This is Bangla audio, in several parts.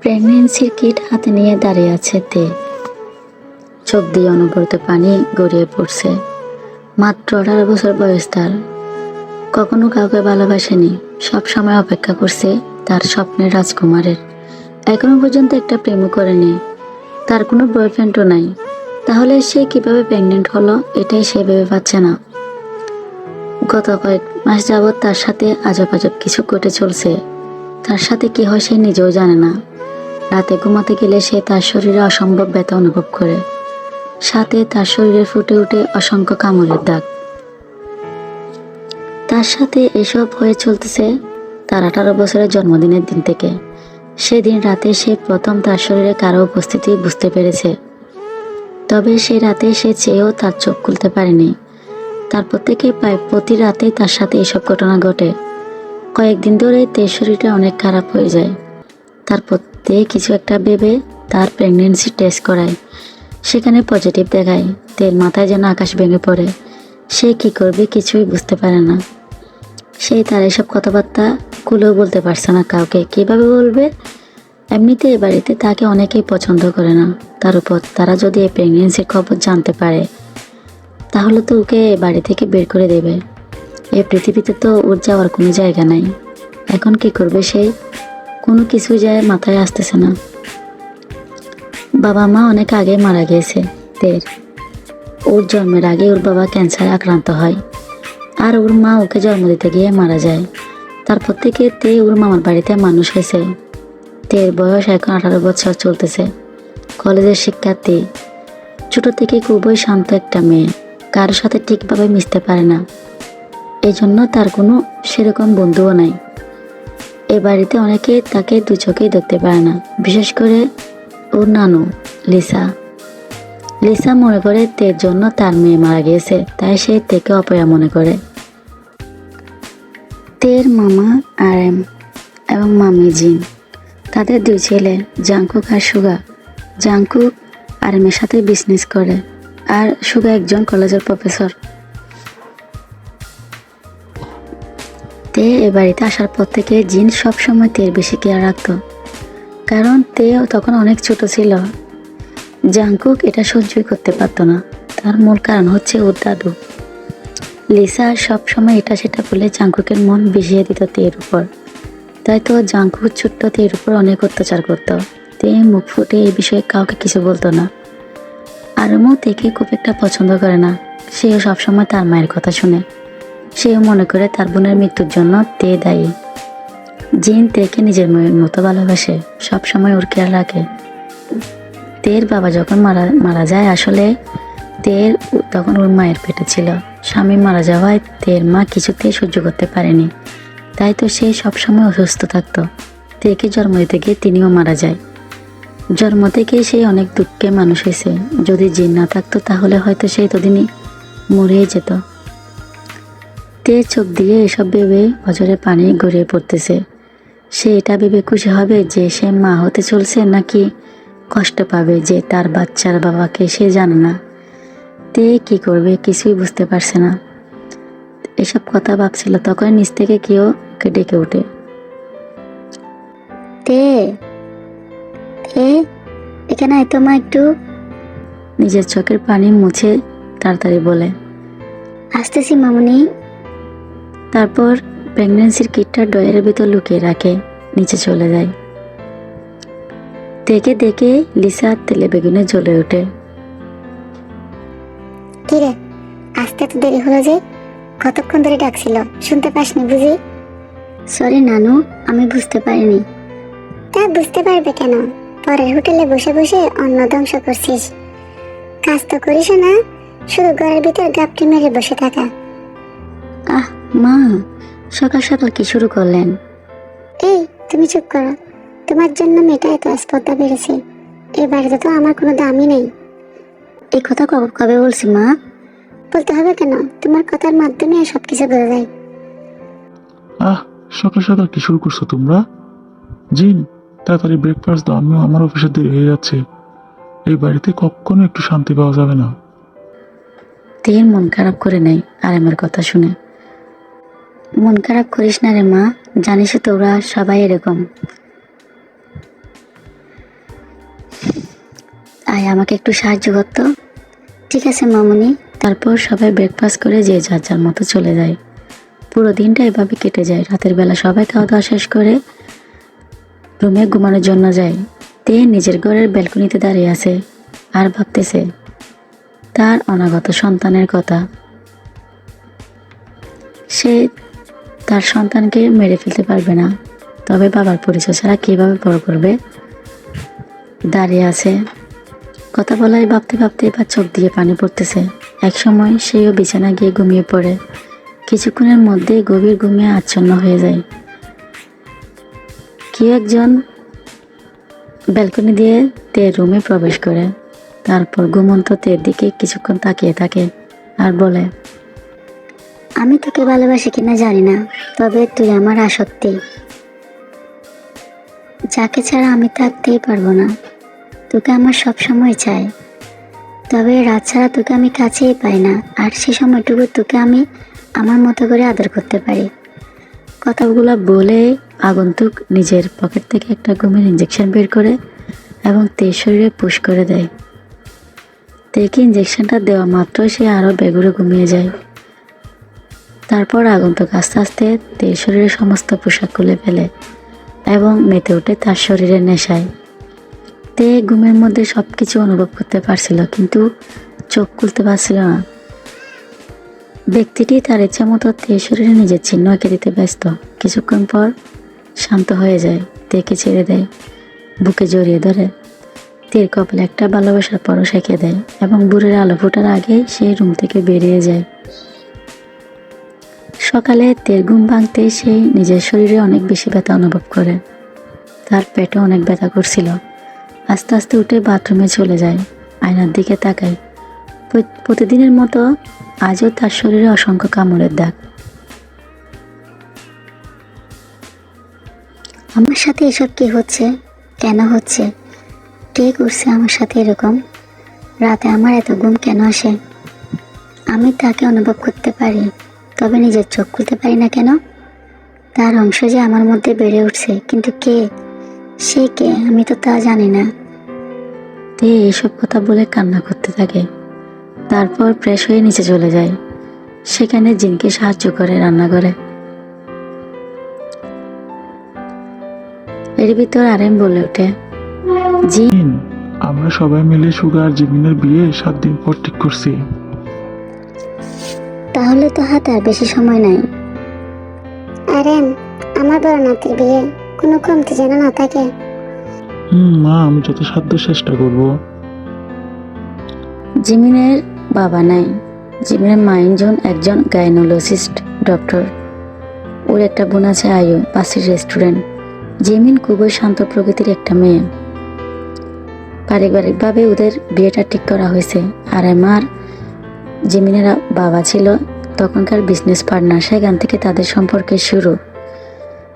প্রেগনেন্সির কিট হাতে নিয়ে দাঁড়িয়ে আছে তে। চোখ দিয়ে অনবরত পানি গড়িয়ে পড়ছে। মাত্র আঠারো বছর বয়স তার। কখনো কাউকে ভালোবাসেনি, সব সময় অপেক্ষা করছে তার স্বপ্নের রাজকুমারের। এখনও পর্যন্ত একটা প্রেমও করেনি। তার কোনো বয়ফ্রেন্ডও নাই। তাহলে সে কীভাবে প্রেগনেন্ট হলো, এটাই সে ভেবে পাচ্ছে না। গত কয়েক মাস যাবৎ তার সাথে আজব আজব কিছু ঘটে চলছে। তার সাথে কি হয় সে নিজেও জানে না। রাতে ঘুমাতে গেলে সে তার শরীরে অসম্ভব ব্যথা অনুভব করে। সাথে তার শরীরে ফুটে ওঠে অসংখ্য কামড়ের দাগ। তার সাথে এসব হয়ে চলতেছে তার আঠারো বছরের জন্মদিনের দিন থেকে। সেদিন রাতে সে প্রথম তার শরীরে কারও উপস্থিতি বুঝতে পেরেছে। তবে সে রাতে সে চেয়েও তার চোখ খুলতে পারেনি। তারপর থেকে প্রায় প্রতি রাতে তার সাথে এসব ঘটনা ঘটে। কয়েকদিন ধরে তের শরীরটা অনেক খারাপ হয়ে যায়। তারপর তে কিছু একটা ভেবে তার প্রেগনেন্সি টেস্ট করায়। সেখানে পজিটিভ দেখায়। তের মাথায় যেন আকাশ ভেঙে পড়ে। সে কি করবে কিছুই বুঝতে পারে না। সেই তার এসব কথাবার্তা কুলেও বলতে পারছে না কাউকে। কীভাবে বলবে? এমনিতে এ বাড়িতে তাকে অনেকেই পছন্দ করে না। তার উপর তারা যদি এই প্রেগনেন্সির খবর জানতে পারে, তাহলে তো ওকে এ বাড়ি থেকে বের করে দেবে। এই পৃথিবীতে তো ওর যাওয়ার কোনো জায়গা নাই। এখন কি করবে সে? কোনো কিছু যায় মাথায় আসতেছে না। বাবা মা অনেক আগে মারা গিয়েছে তের ওর জন্মের আগে ওর বাবা ক্যান্সারে আক্রান্ত হয়। আর ওর মা ওকে জন্ম দিতে গিয়ে মারা যায়। তারপর থেকে তে ওর মামার বাড়িতে মানুষ হয়েছে। তের বয়স এখন আঠারো বছর চলতেছে। কলেজের শিক্ষার্থী। ছোট থেকে খুবই শান্ত একটা মেয়ে। কারোর সাথে ঠিকভাবে মিশতে পারে না। এই জন্য তার কোনো সেরকম বন্ধুও নাই। এ বাড়িতে অনেকে তাকে দু চোখেই দেখতে পারে না, বিশেষ করে ওর নানু, লিসা। লিসা মনে করে তের জন্য তার মেয়ে মারা গিয়েছে, তাই সে তেকে অপয়া মনে করে। তের মামা আর এম এবং মামি জিন, তাদের দুই ছেলে, জাংকুক আর সুগা। জাংকুক আর এমের সাথে বিজনেস করে, আর সুগা একজন কলেজের প্রফেসর তে এ বাড়িতে আসার পর থেকে জিন সবসময় তের বেশি কেয়ার রাখতো। কারণ তে তখন অনেক ছোট ছিল। জাংকুক এটা সহ্যই করতে পারতো না। তার মূল কারণ হচ্ছে ওর দাদু। লিসা সব সময় এটা সেটা বলে জাংকুকের মন বিষিয়ে দিত তের উপর। তাই তো জাংকুক ছোট্ট তের উপর অনেক অত্যাচার করতো। তে মুখ ফুটে এই বিষয়ে কাউকে কিছু বলতো না। আরমও তেকে খুব একটা পছন্দ করে না। সেও সবসময় তার মায়ের কথা শুনে। সেও মনে করে তার বোনের মৃত্যুর জন্য তে দায়ী। জিন তেকে নিজের মেয়ের মতো ভালোবাসে, সবসময় ওর খেয়াল রাখে। তের বাবা যখন মারা মারা যায়, আসলে তের তখন ওর মায়ের পেটে ছিল। স্বামী মারা যাওয়ায় তের মা কিছুতেই সহ্য করতে পারেনি। তাই তো সে সবসময় অসুস্থ থাকতো। তেকে জন্ম গিয়ে তিনিও মারা যায়। জন্ম থেকেই সে অনেক দুঃখে মানুষ হয়েছে। যদি জিন না থাকতো, তাহলে হয়তো সে তদিনই মরেই যেত। তে চোখ দিয়ে এসব ভেবে অজরে পানি গড়িয়ে পড়তেছে। সে এটা ভেবে খুশি হবে যে সে মা হতে চলছে নাকি কষ্ট পাবে যে তার বাচ্চার বাবাকে সে জানে না। তে কি করবে কিছুই বুঝতে পারছে না। এসব কথা ভাবছিল তখন নিচ থেকে কেউ ডেকে ওঠে। তে তে এখানে আয় তো মা একটু। নিজের চোখের পানি মুছে তাড়াতাড়ি বলে আসতেছি মামুনি। তারপর প্রেগনেন্সির কিটটা ডয়ের ভিতর লুকিয়ে রাখে নিচে চলে যায়। দেখে দেখে লিসা তেলে বেগুনে জ্বলে ওঠে। কিরে আসতে তো দেরি হলো যে? কতক্ষণ ধরে ডাকছিল? শুনতে পাসনি বুঝি? সরি নানু আমি বুঝতে পারিনি। তা বুঝতে পারবে কেন? পরের হোটেলে বসে বসে অন্ন ধ্বংস করছিস। কাজ তো করিস না শুধু ঘরের ভিতর গাপটি মেরে বসে থাকা। আহ মা সকাল সকাল কি শুরু করলেন? এই তুমি চুপ করো। তোমার জন্য মেয়েটা এত স্পর্ধা বেড়েছে এই বাড়িতে তো আমার কোনো দামই নেই। এই কথা কবে কবে বলছি মা? বলতে হবে কেন? তোমার কথার মাধ্যমে সব কিছু বোঝা যায়। আহ সকাল সকাল কি শুরু করছ তোমরা? জিন তাড়াতাড়ি ব্রেকফাস্ট দাও আমিও আমার অফিসে দেরি হয়ে যাচ্ছে। এই বাড়িতে কখনো একটু শান্তি পাওয়া যাবে না। তের মন খারাপ করে নেই আর আমার কথা শুনে। মন খারাপ করিস না রে মা, জানিস তো ওরা সবাই এরকম। আয়, আমাকে একটু সাহায্য করতো ঠিক আছে মামুনি, তারপর সবাই ব্রেকফাস্ট করে যে যার যার মতো চলে যায়। পুরো দিনটা এভাবে কেটে যায়, রাতের বেলা সবাই খাওয়া দাওয়া শেষ করে রুমে ঘুমানোর জন্য যায়। তে নিজের ঘরের ব্যালকনিতে দাঁড়িয়ে আছে আর ভাবতেছে, তার অনাগত সন্তানের কথা। সে তার সন্তানকে মেরে ফেলতে পারবে না। তবে বাবার পরিচয় ছাড়া কীভাবে বড় করবে? দাঁড়িয়ে আছে। কথা বলাই ভাবতে ভাবতে বা চোখ দিয়ে পানি পড়তেছে। এক সময় সেও বিছানা গিয়ে ঘুমিয়ে পড়ে। কিছুক্ষণের মধ্যে গভীর ঘুমিয়ে আচ্ছন্ন হয়ে যায়। কেউ একজন ব্যালকনি দিয়ে তে রুমে প্রবেশ করে। তারপর ঘুমন্ত তের দিকে কিছুক্ষণ তাকিয়ে থাকে আর বলে আমি তোকে ভালোবাসি কিনা জানি না, তবে তুই আমার আসক্তি। যাকে ছাড়া আমি থাকতেই পারব না, তোকে আমার সব সময় চাই। তবে রাত ছাড়া তোকে আমি কাছেই পাই না, আর সে সময়টুকু তোকে আমি আমার মতো করে আদর করতে পারি। কথাগুলো বলে আগন্তুক নিজের পকেট থেকে একটা ঘুমের ইঞ্জেকশন বের করে এবং তে শরীরে পুশ করে দেয়। তেকে ইঞ্জেকশনটা দেওয়া মাত্র সে আরও বেগুড়ে ঘুমিয়ে যায়। তারপর আগন্তুক আস্তে আস্তে তের শরীরের সমস্ত পোশাক খুলে ফেলে এবং মেতে ওঠে তার শরীরের নেশায়। তে ঘুমের মধ্যে সব কিছু অনুভব করতে পারছিল কিন্তু চোখ খুলতে পারছিল না। ব্যক্তিটি তার ইচ্ছা মতো তে শরীরে নিজের চিহ্ন এঁকে দিতে ব্যস্ত। কিছুক্ষণ পর শান্ত হয়ে যায়, তেকে ছেড়ে দেয়, বুকে জড়িয়ে ধরে। তের কপালে একটা ভালোবাসার পরও এঁকে দেয় এবং বুড়ের আলো ফোটার আগে সেই রুম থেকে বেরিয়ে যায়। সকালে তেল ঘুম ভাঙতে সেই নিজের শরীরে অনেক বেশি ব্যথা অনুভব করে। তার পেটে অনেক ব্যথা করছিল। আস্তে আস্তে উঠে বাথরুমে চলে যায়, আয়নার দিকে তাকায়। প্রতিদিনের মতো আজও তার শরীরে অসংখ্য কামড়ের দাগ। আমার সাথে এসব কি হচ্ছে? কেন হচ্ছে? কে করছে আমার সাথে এরকম? রাতে আমার এত ঘুম কেন আসে? আমি তাকে অনুভব করতে পারি। তবে নিজের চোখ খুলতে পারি না কেন? তার অংশ যে আমার মধ্যে বেড়ে উঠছে কিন্তু কে? সে কে? আমি তো তা জানি না। তে এইসব কথা বলে কান্না করতে থাকে। তারপর ফ্রেশ হয়ে নিচে চলে যায়। সেখানে জিনকে সাহায্য করে রান্না করে এর ভিতর আরেম বলে ওঠে। জিন জিন, আমরা সবাই মিলে সুগার জিমিনের বিয়ে সাত দিন পর ঠিক করছি। তাহলে তো হাতে আর বেশি সময় নাই। আরে আমার বড় নাতির বিয়ে কোনো কমতি যেন না থাকে। হুম মা আমি যত সাধ্য চেষ্টা করব। জিমিনের বাবা নাই। জিমিনের মা একজন একজন গাইনোলজিস্ট ডক্টর। ওর একটা বোন আছে আয়ু পাশের রেস্টুরেন্ট। জিমিন খুবই শান্ত প্রকৃতির একটা মেয়ে। পারিবারিকভাবে ওদের বিয়েটা ঠিক করা হয়েছে। আর আমার জিমিনের বাবা ছিল, তখনকার বিজনেস পার্টনার সেখান থেকে তাদের সম্পর্কে শুরু।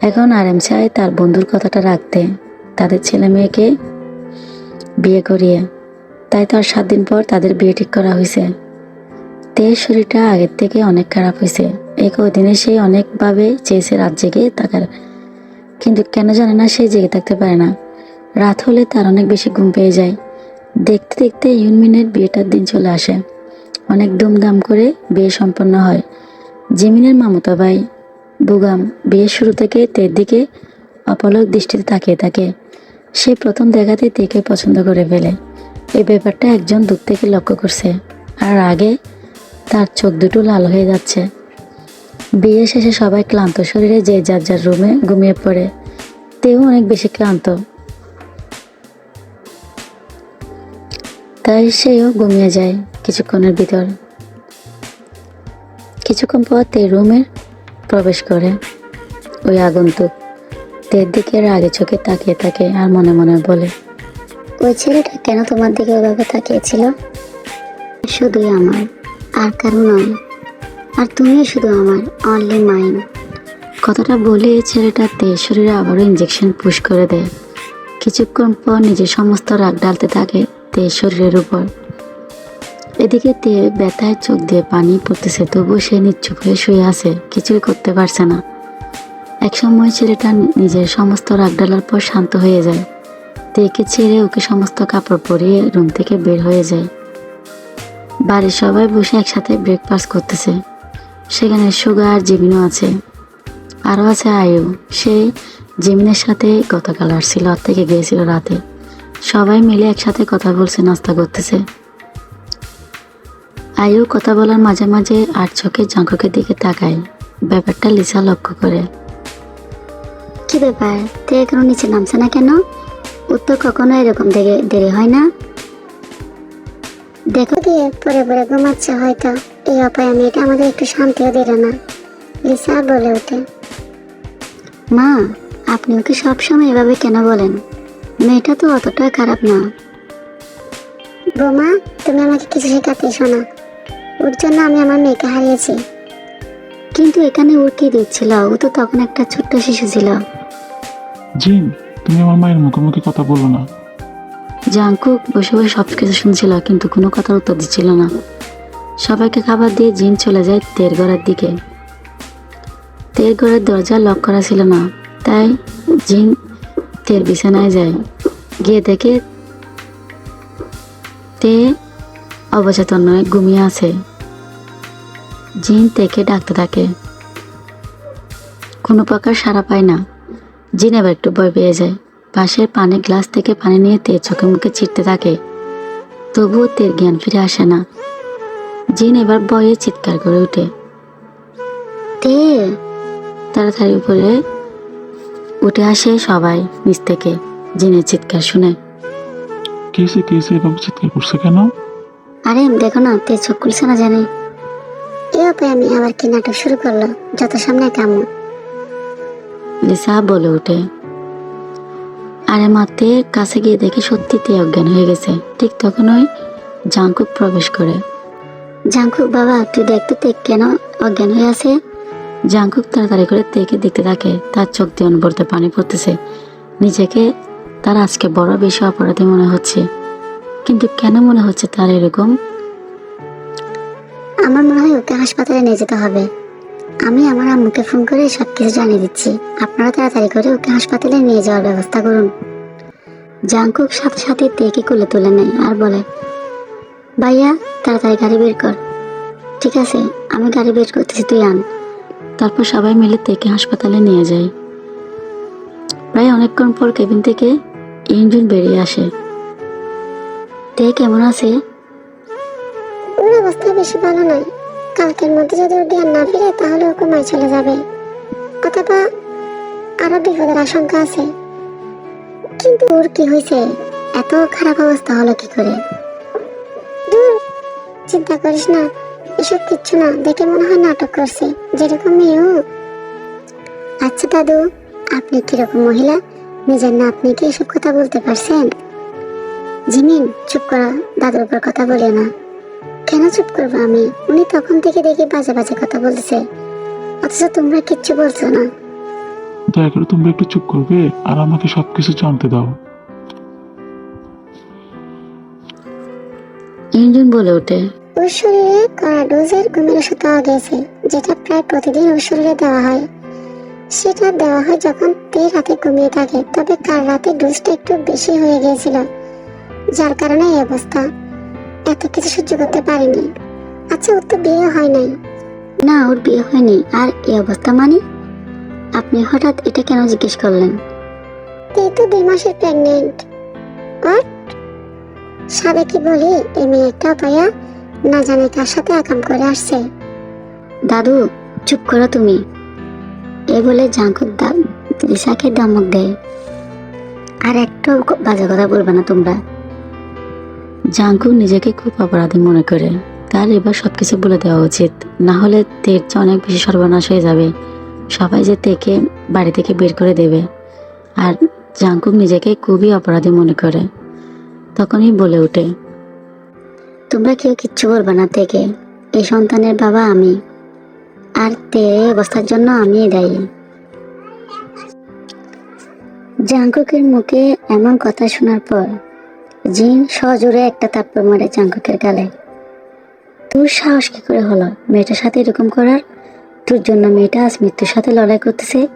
এখন আর এম তার বন্ধুর কথাটা রাখতে। তাদের ছেলে মেয়েকে বিয়ে করিয়ে। তাই তো আর সাত দিন পর তাদের বিয়ে ঠিক করা হয়েছে তের শরীরটা আগের থেকে অনেক খারাপ হয়েছে এই কদিনে সে অনেকভাবে চেয়েছে রাত জেগে থাকার। কিন্তু কেন জানে না সে জেগে থাকতে পারে না। রাত হলে তার অনেক বেশি ঘুম পেয়ে যায়। দেখতে দেখতে ইউন ইউনমিনের বিয়েটার দিন চলে আসে। অনেক ধুমধাম করে বিয়ে সম্পন্ন হয়। জিমিনের মামতা ভাই বুগাম বিয়ের শুরু থেকে তের দিকে অপলক দৃষ্টিতে তাকিয়ে থাকে। সে প্রথম দেখাতে তেকে পছন্দ করে ফেলে। এই ব্যাপারটা একজন দূর থেকে লক্ষ্য করছে আর আগে তার চোখ দুটো লাল হয়ে যাচ্ছে। বিয়ে শেষে সবাই ক্লান্ত শরীরে যে যার যার রুমে ঘুমিয়ে পড়ে, তেও অনেক বেশি ক্লান্ত। তাই সেও ঘুমিয়ে যায় কিছুক্ষণের ভিতর। কিছুক্ষণ পর তে রুমে প্রবেশ করে ওই আগন্তুক। তের দিকে রাগে চোখে তাকিয়ে থাকে আর মনে মনে বলে ওই ছেলেটা কেন তোমার দিকে ওভাবে তাকিয়েছিল? শুধুই আমার আর কারও নয়। আর তুমিও শুধু আমার অনলি মাইন কথাটা বলে ছেলেটা তের শরীরে আবারও ইঞ্জেকশন পুশ করে দেয়। কিছুক্ষণ পর নিজের সমস্ত রাগ ডালতে থাকে। তের শরীরের উপর। এদিকে তে ব্যথায় চোখ দিয়ে পানি পড়তেছে, তবুও সে নিচ্ছুপ হয়ে শুয়ে আছে, কিছুই করতে পারছে না। একসময় ছেলেটা নিজের সমস্ত রাগ ডালার পর শান্ত হয়ে যায়। তেকে ছেড়ে ওকে সমস্ত কাপড় পরিয়ে রুম থেকে বের হয়ে যায়। বাড়ির সবাই বসে একসাথে ব্রেকফাস্ট করতেছে। সেখানে সুগার জিমিনও আছে। আরও আছে আয়ু। সে জিমিনের সাথে গতকাল আসছিল থেকে গিয়েছিল রাতে। সবাই মিলে একসাথে কথা বলছে নাস্তা করতেছে। আয়ু কথা বলার মাঝে মাঝে আর চোখে জাঙ্কুকের দিকে তাকায়। ব্যাপারটা লিসা লক্ষ্য করে। কি ব্যাপার? তে এখনও নিচে নামছে না কেন? উত্তর কখনো এরকম দেখে দেরি হয় না? দেখো দিয়ে পরে পরে ঘুমাচ্ছে হয়তো। এই অপায় মেয়েটা আমাদের একটু শান্তিও দিল না। লিসা বলে ওঠে। মা আপনি ওকে সবসময় এভাবে কেন বলেন? মেয়েটা তো অতটা খারাপ না। বোমা তুমি আমাকে কিছু শেখাতে এসো না ওর জন্য আমি আমার মেয়েকে হারিয়েছি। কিন্তু এখানে ওর কি দিচ্ছিল ও তো তখন একটা ছোট্ট শিশু ছিল। জিন তুমি আমার মায়ের মুখোমুখি কথা বলো না। জাঙ্কুক বসে বসে সব কিছু শুনছিল কিন্তু কোনো কথার উত্তর দিচ্ছিল না। সবাইকে খাবার দিয়ে জিন চলে যায় তের ঘরের দিকে। তের ঘরের দরজা লক করা ছিল না তাই জিন তের বিছানায় যায়। গিয়ে দেখে তে অবচেতন নয় ঘুমিয়ে আছে। জিন তেকে ডাকতে থাকে। কোনো প্রকার সাড়া পায় না। জিন এবার একটু ভয় পেয়ে যায়। পাশের পানি গ্লাস থেকে পানি নিয়ে তে চোখে মুখে ছিটতে থাকে। তবুও তের জ্ঞান ফিরে আসে না। জিন এবার ভয়ে চিৎকার করে ওঠে। তে, তাড়াতাড়ি উপরে উঠে আসে সবাই নিচ থেকে জিনের চিৎকার শুনে। কেসে কেসে এভাবে চিৎকার করছে কেন? আরে দেখো না তে চোখ খুলছে না জানি। এই অপায় আমি আবার কি নাটক শুরু করল? যত সামনে কামু। লিসা বলে ওঠে আরে মাতে কাছে গিয়ে দেখে সত্যি তে অজ্ঞান হয়ে গেছে। ঠিক তখনই জাঙ্কুক প্রবেশ করে। জাঙ্কুক বাবা তুই দেখতে কেন অজ্ঞান হয়ে আছে? জাঙ্কুক তাড়াতাড়ি করে তেকে দেখতে থাকে তার চোখ দিয়ে অনবরত পানি পড়তেছে। নিজেকে তার আজকে বড় বেশি অপরাধী মনে হচ্ছে। কিন্তু কেন মনে হচ্ছে তার এরকম? আমার মনে হয় ওকে হাসপাতালে নিয়ে যেতে হবে। আমি আমার আম্মুকে ফোন করে সব কিছু জানিয়ে দিচ্ছি। আপনারা তাড়াতাড়ি করে ওকে হাসপাতালে নিয়ে যাওয়ার ব্যবস্থা করুন। জাঙ্কুক সাথে সাথে তেকে কোলে তুলে নেয় আর বলে ভাইয়া তাড়াতাড়ি গাড়ি বের কর। ঠিক আছে আমি গাড়ি বের করতেছি তুই আন। তারপর সবাই মিলে তেকে হাসপাতালে নিয়ে যায়। প্রায় অনেকক্ষণ পর কেবিন থেকে ইঞ্জিন বেরিয়ে আসে। তে, কেমন আছে? ওর অবস্থা বেশি ভালো নয়। কালকের মধ্যে যদি ওর জ্ঞান না ফিরে, তাহলে ও কমায় চলে যাবে। অথবা আরও বিপদের আশঙ্কা আছে। কিন্তু ওর কি হয়েছে? এত খারাপ অবস্থা হলো কি করে? দূর চিন্তা করিস না। এসব কিচ্ছু না দেখে মনে হয় নাটক করছে যেরকম মেয়েও আচ্ছা দাদু আপনি কীরকম মহিলা? নিজের না আপনি কি এসব কথা বলতে পারছেন? জিমিন চুপ করা দাদুর উপর কথা বলে না। কেন চুপ করব আমি? উনি তখন থেকে দেখি বাজে বাজে কথা বলছে অথচ তোমরা কিচ্ছু বলছো না। দয়া করে তোমরা একটু চুপ করবে আর আমাকে সবকিছু জানতে দাও। ইঞ্জিন বলে ওঠে। ওর শরীরে কড়া ডোজের ঘুমের ওষুধ পাওয়া গেছে যেটা প্রায় প্রতিদিন ওর শরীরে দেওয়া হয়। সেটা দেওয়া হয় যখন তে রাতে ঘুমিয়ে থাকে তবে কাল রাতে ডোজটা একটু বেশি হয়ে গিয়েছিল যার কারণে এই অবস্থা। এত কিছু সহ্য করতে পারেনি। আচ্ছা ওর তো বিয়ে হয় নাই। না ওর বিয়ে হয়নি। আর এই অবস্থা মানে? আপনি হঠাৎ এটা কেন জিজ্ঞেস করলেন? তে তো দুই মাসের প্রেগনেন্ট হোয়াট সাদে কি বলি এই মেয়েটা পাইয়া না জানি কার সাথে আকাম করে আসছে। দাদু, চুপ করো তুমি। এ বলে জাঙ্কুক দিশাকে ধমক দেয়। আর একটু বাজে কথা বলবে না তোমরা। জাঙ্কুক নিজেকে খুব অপরাধী মনে করে। তার এবার সব কিছু বলে দেওয়া উচিত। না হলে তের যে অনেক বেশি সর্বনাশ হয়ে যাবে। সবাই যে তেকে বাড়ি থেকে বের করে দেবে। আর জাঙ্কুক নিজেকে খুবই অপরাধী মনে করে। তখনই বলে ওঠে তোমরা কেউ কিচ্ছু বলবে না থেকে। এই সন্তানের বাবা আমি। আর তে অবস্থার জন্য আমি দায়ী। জাঙ্কুকের মুখে এমন কথা শোনার পর জিন সজোরে একটা তাপ্পর মারে জাঙ্কুকের গালে। তোর সাহস কি করে হলো? মেয়েটার সাথে এরকম করার? তোর জন্য মেয়েটা আজ মৃত্যুর সাথে লড়াই করতেছে।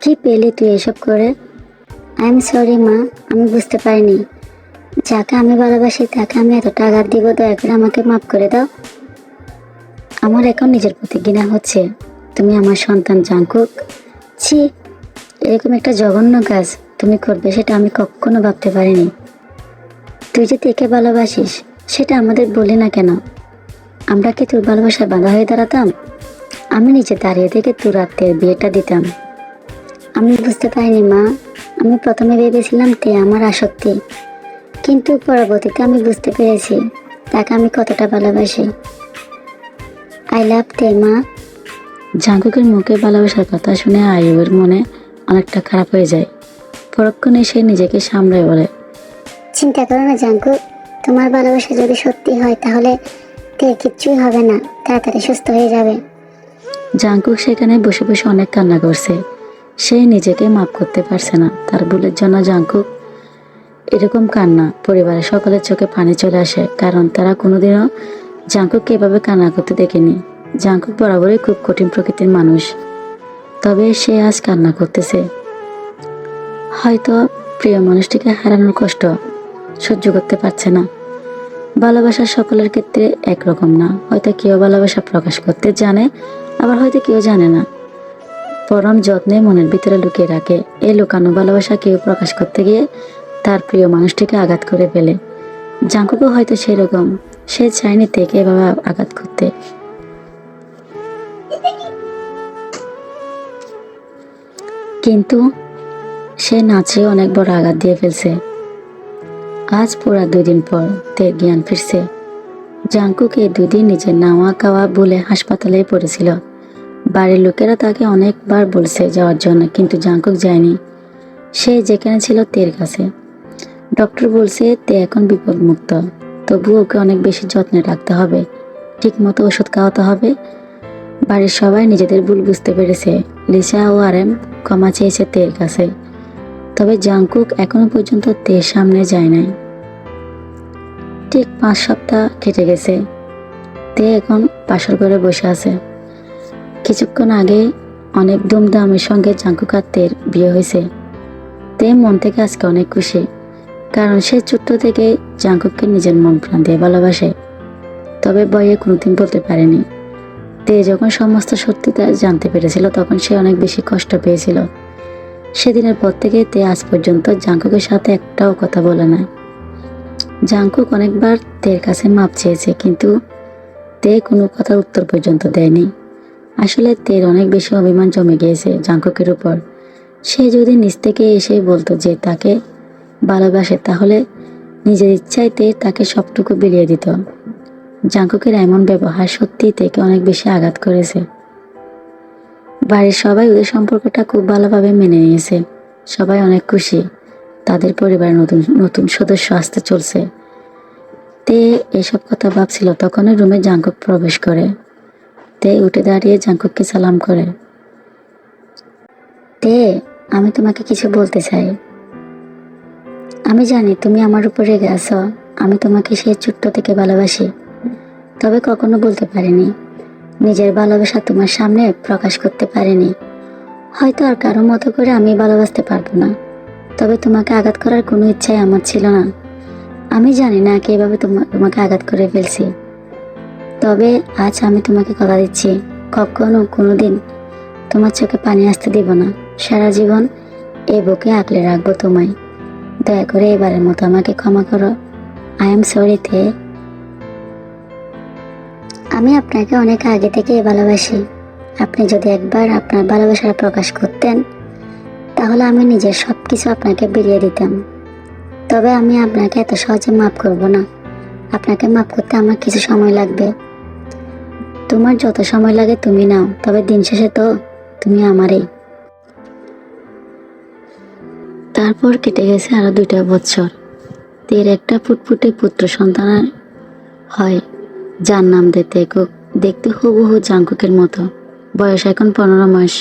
কি পেলে তুই এসব করে? আই এম সরি মা, আমি বুঝতে পারিনি। যাকে আমি ভালোবাসি, তাকে আমি এত টাকা দিব, দয়া করে আমাকে মাফ করে দাও। আমার এখন নিজের প্রতি ঘৃণা হচ্ছে। তুমি আমার সন্তান, জাঙ্কুক। ছি, এরকম একটা জঘন্য কাজ তুমি করবে, সেটা আমি কখনো ভাবতে পারিনি। তুই যে তেকে ভালোবাসিস, সেটা আমাদের বলি না কেন? আমরা কি তোর ভালোবাসায় বাধা হয়ে দাঁড়াতাম? আমি নিচে দাঁড়িয়ে থেকে তোর আত্মীয় বিয়েটা দিতাম। আমি বুঝতে পারিনি, মা। আমি প্রথমে ভেবেছিলাম তে আমার আসক্তি। কিন্তু পরবর্তীতে আমি বুঝতে পেরেছি তাকে আমি কতটা ভালোবাসি। আই লাভ তে মা জাঙ্কুকের মুখে ভালোবাসার কথা শুনে আয়ুবের মনে অনেকটা খারাপ হয়ে যায়। পরক্ষণে সে নিজেকে সামলে বলে চিন্তা করো না জাঙ্কু তোমার ভালোবাসা যদি সত্যি হয় তাহলে তে কিচ্ছুই হবে না তাড়াতাড়ি সুস্থ হয়ে যাবে। জাঙ্কুক সেখানে বসে বসে অনেক কান্না করছে। সে নিজেকে মাফ করতে পারছে না তার ভুলের জন্য জাঙ্কুক এরকম কান্না পরিবারের সকলের চোখে পানি চলে আসে, কারণ তারা কোনোদিনও জাঙ্কুককে এভাবে কান্না করতে দেখেনি। জাঙ্কুক বরাবরই খুব কঠিন প্রকৃতির মানুষ। তবে সে আজ কান্না করতেছে। হয়তো প্রিয় মানুষটিকে হারানোর কষ্ট সহ্য করতে পারছে না। ভালোবাসা সকলের ক্ষেত্রে একরকম না। হয়তো কেউ ভালোবাসা প্রকাশ করতে জানে, আবার হয়তো কেউ জানে না। পরম যত্নে মনের ভিতরে লুকিয়ে রাখে। এই লুকানো ভালোবাসা কেউ প্রকাশ করতে গিয়ে তার প্রিয় মানুষটিকে আঘাত করে ফেলে। জাঙ্কুকও হয়তো সেরকম। সে চায়নি থেকে এভাবে আঘাত করতে। কিন্তু সে নাচে অনেক বড় আঘাত দিয়ে ফেলছে। আজ পুরা দুই দিন পর তে জ্ঞান ফিরছে। জাঙ্কুকে দুদিন নিজের নাওয়া খাওয়া বলে হাসপাতালে পড়েছিল। বাড়ির লোকেরা তাকে অনেকবার বলছে যাওয়ার জন্য, কিন্তু জাঙ্কুক যায়নি। সে যেখানে ছিল তের কাছে। ডক্টর বলছে, তে এখন বিপদমুক্ত। তবু ওকে অনেক বেশি যত্নে রাখতে হবে। ঠিক মতো ওষুধ খাওয়াতে হবে। বাড়ির সবাই নিজেদের ভুল বুঝতে পেরেছে। লিসা ও আরেম ক্ষমা চেয়েছে তের কাছে। তবে জাংকুক এখনও পর্যন্ত তের সামনে যায় নাই। ঠিক পাঁচ সপ্তাহ কেটে গেছে। তে এখন পাশর করে বসে আছে। কিছুক্ষণ আগে অনেক ধুমধামের সঙ্গে জাঙ্কুক আর তের বিয়ে হয়েছে। তে মন থেকে আজকে অনেক খুশি। কারণ সে ছোট্ট থেকে জাঙ্কুককে নিজের মন প্রাণ দিয়ে ভালোবাসে। তবে বইয়ে কোনোদিন বলতে পারেনি। তে যখন সমস্ত সত্যিটা জানতে পেরেছিল, তখন সে অনেক বেশি কষ্ট পেয়েছিল। সেদিনের পর থেকে তে আজ পর্যন্ত জাঙ্কুকের সাথে একটাও কথা বলে না জাঙ্কুক অনেকবার তের কাছে মাপ চেয়েছে, কিন্তু তে কোনো কথার উত্তর পর্যন্ত দেয়নি। আসলে তের অনেক বেশি অভিমান জমে গিয়েছে জাঙ্কুকের উপর। সে যদি নিজ থেকে এসে বলতো যে তাকে ভালোবাসে, তাহলে নিজের ইচ্ছাইতে তাকে সবটুকু বিলিয়ে দিত। জাঙ্কুকের এমন ব্যবহার সত্যিই তেকে অনেক বেশি আঘাত করেছে। বাড়ির সবাই ওদের সম্পর্কটা খুব ভালোভাবে মেনে নিয়েছে। সবাই অনেক খুশি। তাদের পরিবারে নতুন নতুন সদস্য আসতে চলছে। তে এসব কথা ভাবছিল, তখনই রুমে জাঙ্কুক প্রবেশ করে। তে উঠে দাঁড়িয়ে জাঙ্কুককে সালাম করে। তে, আমি তোমাকে কিছু বলতে চাই। আমি জানি তুমি আমার উপরে গেছ। আমি তোমাকে সেই ছোট্ট থেকে ভালোবাসি। তবে কখনো বলতে পারিনি। নিজের ভালোবাসা তোমার সামনে প্রকাশ করতে পারিনি। হয়তো আর কারও মতো করে আমি ভালোবাসতে পারব না। তবে তোমাকে আঘাত করার কোনো ইচ্ছাই আমার ছিল না। আমি জানি না কীভাবে তোমাকে আঘাত করে ফেলছি। তবে আজ আমি তোমাকে কথা দিচ্ছি। কখনো কোনো দিন তোমার চোখে পানি আসতে দিব না। সারা জীবন এই বুকে আঁকলে রাখব তোমায়। দয়া করে এবারের মতো আমাকে ক্ষমা করো। আই এম সরি তে। আমি আপনাকে অনেক আগে থেকে ভালোবাসি। আপনি যদি একবার আপনার ভালোবাসার প্রকাশ করতেন, তাহলে আমি নিজের সব কিছু আপনাকে বেরিয়ে দিতাম। তবে আমি আপনাকে এত সহজে মাফ করব না। আপনাকে মাফ করতে আমার কিছু সময় লাগবে। তোমার যত সময় লাগে তুমি নাও, তবে দিন শেষে তো তুমি আমারই। তারপর কেটে গেছে আরও দুইটা বছর তের একটা ফুটফুটে পুত্র সন্তান হয়, যার নাম দেতে দেখতে হুবহু জাঙ্কুকের মতো। বয়স এখন পনেরো মাস।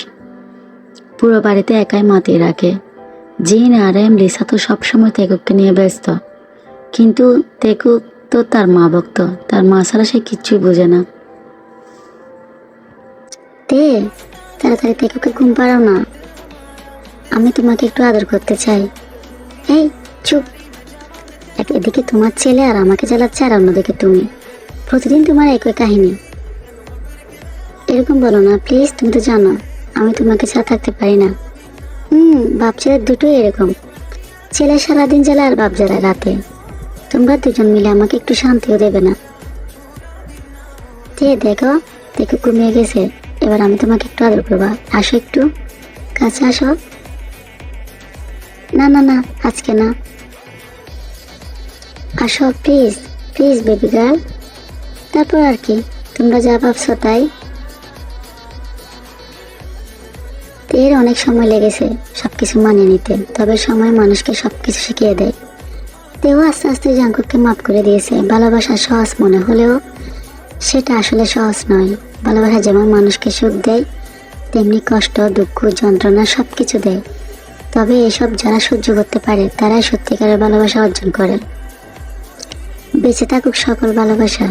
পুরো বাড়িতে একাই মাতিয়ে রাখে। জিন আর এম লিসা তো সবসময় তেকুককে নিয়ে ব্যস্ত। কিন্তু তেকুক তো তার মা ভক্ত। তার মা ছাড়া সে কিচ্ছুই বোঝে না। তে, তাড়াতাড়ি তেকুকে ঘুম পাড়াও না। আমি তোমাকে একটু আদর করতে চাই। এই, চুপ। এদিকে তোমার ছেলে আর আমাকে জ্বালাচ্ছে আর অন্যদিকে তুমি। প্রতিদিন তোমার একই কাহিনী। এরকম বলো না প্লিজ তুমি তো জানো, আমি তোমাকে ছাড়া থাকতে পারি না। হুম, বাপ ছেলে দুটোই এরকম। ছেলে সারাদিন জ্বালা আর বাপ জ্বালায় রাতে। তোমরা দুজন মিলে আমাকে একটু শান্তিও দেবে না। তে দেখো দেখো কমিয়ে গেছে। এবার আমি তোমাকে একটু আদর করবা। আসো একটু। কাছে আসো। না না না, আজকে না। আসো প্লিজ প্লিজ বেবি গার্ল তারপর আর কি, তোমরা যা ভাবছ তাই। এর অনেক সময় লেগেছে সবকিছু মানিয়ে নিতে, তবে সময় মানুষকে সবকিছু শিখিয়ে দেয়। তেও আস্তে আস্তে জাঙ্কুককে মাফ করে দিয়েছে, ভালোবাসা সহজ মনে হলেও সেটা আসলে সহজ নয়। ভালোবাসা যেমন মানুষকে সুখ দেয়, তেমনি কষ্ট, দুঃখ, যন্ত্রণা সব কিছু দেয়। তবে এসব যারা সহ্য করতে পারে, তারাই সত্যিকারের ভালোবাসা অর্জন করে বেঁচে থাকুক সকল ভালোবাসা।